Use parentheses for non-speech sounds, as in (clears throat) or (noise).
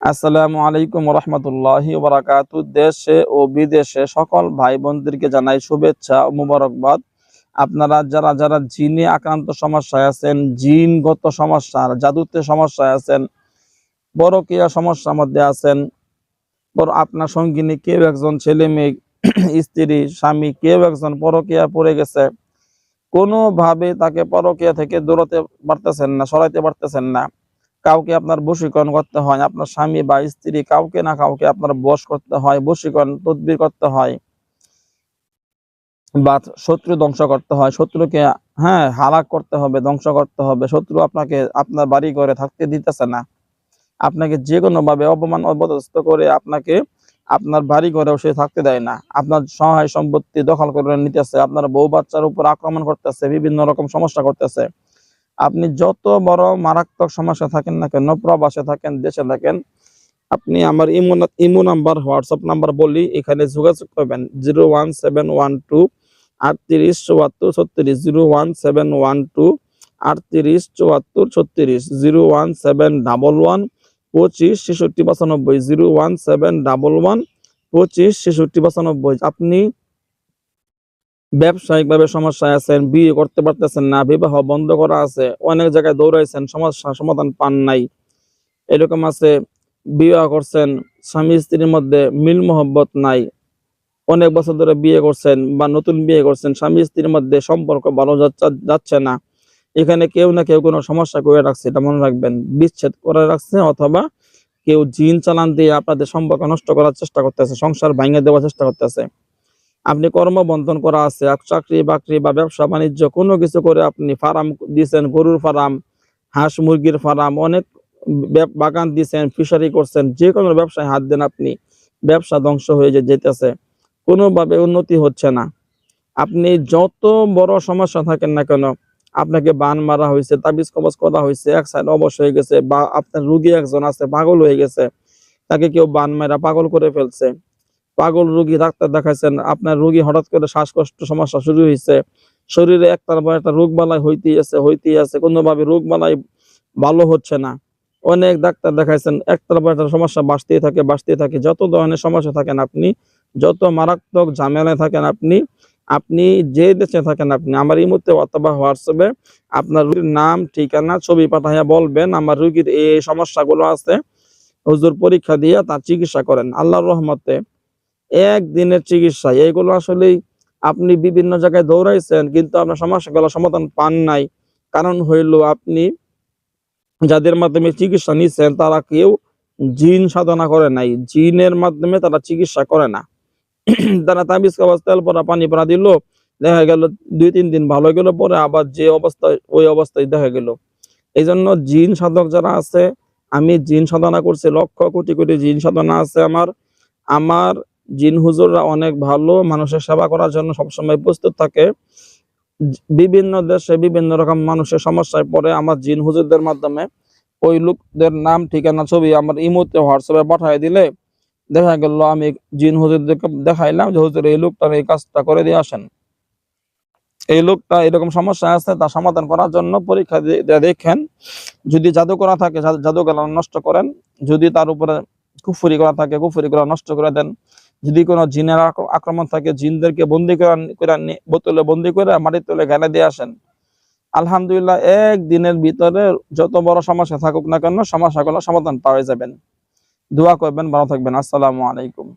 আসসালামু আলাইকুম রহমতুল্লাহ বারাকাতু দেশে ও বিদেশে সকল ভাই বোনদেরকে জানাই শুভেচ্ছা ও মুবারকবাদ। আপনারা যারা যারা জিনে আক্রান্ত সমস্যায় আছেন, জিনগত সমস্যা জাদুতে সমস্যায় আছেন, পরকীয়া সমস্যার মধ্যে আছেন বড় আপনার সঙ্গিনী কেউ একজন ছেলে মেয়ে, (clears throat) স্ত্রী, স্বামী, কেউ একজন পরকীয়া পড়ে গেছে, কোনোভাবে তাকে পরকীয়া থেকে দৌড়াতে পারতেছেন না, সরাইতে পারতেছেন না। কাউকে আপনার বশীকরণ করতে হয়, আপনার স্বামী বা স্ত্রী কাউকে না কাউকে আপনার বশ করতে হয়, বশীকরণ, তদবির করতে হয় বা শত্রু ধ্বংস করতে হয়। শত্রুকে হ্যাঁ হালাক করতে হবে, ধ্বংস করতে হবে। শত্রু আপনাকে আপনার বাড়ি ঘরে থাকতে দিতেছে না। আপনাকে যে কোনো ভাবে অপমান অবদস্ত করে আপনাকে আপনার বাড়ি ঘরেও সে থাকতে দেয় না। আপনার সহায় সম্পত্তি দখল করে নিতেছে, আপনার বউ বাচ্চার উপর আক্রমণ করতেছে, বিভিন্ন রকম সমস্যা করতেছে। আপনি যত বড় মারাত্মক সমস্যা থাকেন না কেন, প্রবাসে থাকেন, দেশে থাকেন, আপনি আমার imo imo number, WhatsApp number বলি, এখানে যোগাযোগ করবেন। Zero one seven one two আটত্রিশ চুয়াত্তর ছত্রিশ, zero one seven one two আটত্রিশ চুয়াত্তর ছত্রিশ, zero one seven double one পঁচিশ ছেষট্টি পঁচানব্বই, zero one seven double one পঁচিশ ছেষট্টি পঁচানব্বই। আপনি ব্যবসায়িকভাবে সমস্যায় আছেন, বিয়ে করতে পারতেছেন না, বিবাহ বন্ধ করা আছে, অনেক জায়গায় দৌড়াইছেন, সমস্যা সমাধান পান নাই। এরকম আছে, বিবাহ করছেন, স্বামী স্ত্রীর মধ্যে মিল মোহব্বত নাই। অনেক বছর ধরে বিয়ে করছেন বা নতুন বিয়ে করছেন, স্বামী স্ত্রীর মধ্যে সম্পর্ক ভালো যাচ্ছে- না। এখানে কেউ না কেউ কোনো সমস্যা করে রাখছে, এটা মনে রাখবেন। বিচ্ছেদ করে রাখছে অথবা কেউ জিন চালান দিয়ে আপনাদের সম্পর্ক নষ্ট করার চেষ্টা করতেছে, সংসার ভাঙে দেওয়ার চেষ্টা করতেছে। আপনি কর্মবন্ধন করা আছে চাকরি বাকরি বা ব্যবসা বাণিজ্য, কোনো কিছু করে আপনি ফার্ম দিয়েছেন গরুর ফার্ম, হাঁস মুরগির ফার্ম, অনেক বাগান দিয়েছেন ফিশারি করছেন, যে কোনো ব্যবসায় হাত দেন আপনি, ব্যবসা ধ্বংস হয়ে যেতেছে। কোনোভাবে উন্নতি হচ্ছে না। আপনি যত বড় সমস্যা থাকেন না কেন, আপনাকে বান মারা হয়েছে, তাবিজ কবজ করা হয়েছে, এক সাইড অবশ হয়ে গেছে, বা আপনার রুগী একজন আছে, পাগল হয়ে গেছে, তাকে কেউ বান মারা পাগল করে ফেলছে। পাগল রোগী ডাক্তার দেখাইছেন। আপনার রোগী হঠাৎ করে শ্বাসকষ্ট, সমস্যা শুরু হয়েছে শরীরে একটার পর একটা রোগ বালাই হইতেই আছে হইতেই আছে। কোনোভাবে রোগ বালাই ভালো হচ্ছে না। অনেক ডাক্তার দেখাইছেন একটার পর একটা সমস্যা বাড়তেই থাকে বাড়তেই থাকে। যত ধরনের সমস্যা থাকেন আপনি, যত মারাত্মক ঝামেলায় থাকেন আপনি আপনি যে দেশে থাকেন আপনি, আমার এই মুহূর্তে অথবা হোয়াটসঅ্যাপে আপনার রোগীর নাম, ঠিকানা, ছবি পাঠাইয়া বলবেন, আমার রোগীর এই সমস্যাগুলো আছে। হুজুর পরীক্ষা দিয়ে তার চিকিৎসা করেন। আল্লাহর রহমতে একদিনের চিকিৎসা এইগুলো আসলেই আপনি বিভিন্ন জায়গায় দৌড়াইছেন, কিন্তু আপনার সমস্যাগুলো সমাধান পান নাই। কারণ হইল আপনি যাদের মাধ্যমে চিকিৎসা নিচ্ছেন তারা কেউ জিন সাধনা করে নাই। জিনের মাধ্যমে তারা চিকিৎসা করে না। তারা তাবিজ কবাজ, তেল পরা পানি পরা দিল, দেখা গেল দুই, তিন দিন ভালো গেল, পরে আবার যে অবস্থায় ওই অবস্থায় দেখা গেল। এই জন্য জিন সাধক যারা আছে, আমি জিন সাধনা করছি, লক্ষ কোটি কোটি জিন সাধনা আছে আমার। আমার জিন হুজুররা অনেক ভালো, মানুষের সেবা করার জন্য সবসময় প্রস্তুত থাকে। বিভিন্ন দেশে বিভিন্ন রকম মানুষের সমস্যায় পড়ে আমার জিন হুজুরদের মাধ্যমে। ওই লোকদের নাম, ঠিকানা, ছবি আমার ইমোতে, হোয়াটসঅ্যাপে পাঠিয়ে দিলে দেখা গেল আমি জিন হুজুরদেরকে দেখাইলাম যে, হুজুর, এই লোকটার এই কাজটা করে দিয়ে আসেন। এই লোকটা এরকম সমস্যা আছে, তা সমাধান করার জন্য পরীক্ষা দেখেন। যদি জাদু করা থাকে, জাদু- নষ্ট করেন। যদি তার উপরে কুফুরি করা থাকে, কুফুরি করা নষ্ট করে দেন। যদি কোনো জিনের আক্রমণ থাকে, জিনদেরকে বন্দি করে বোতলে বন্দি করে মাটির তলে গেলে দিয়ে আসেন। আলহামদুলিল্লাহ, একদিনের ভিতরে যত বড় সমস্যা থাকুক না কেন, সমস্যাগুলো সমাধান পাওয়া যাবেন। দোয়া করবেন, ভালো থাকবেন। আসসালামু আলাইকুম।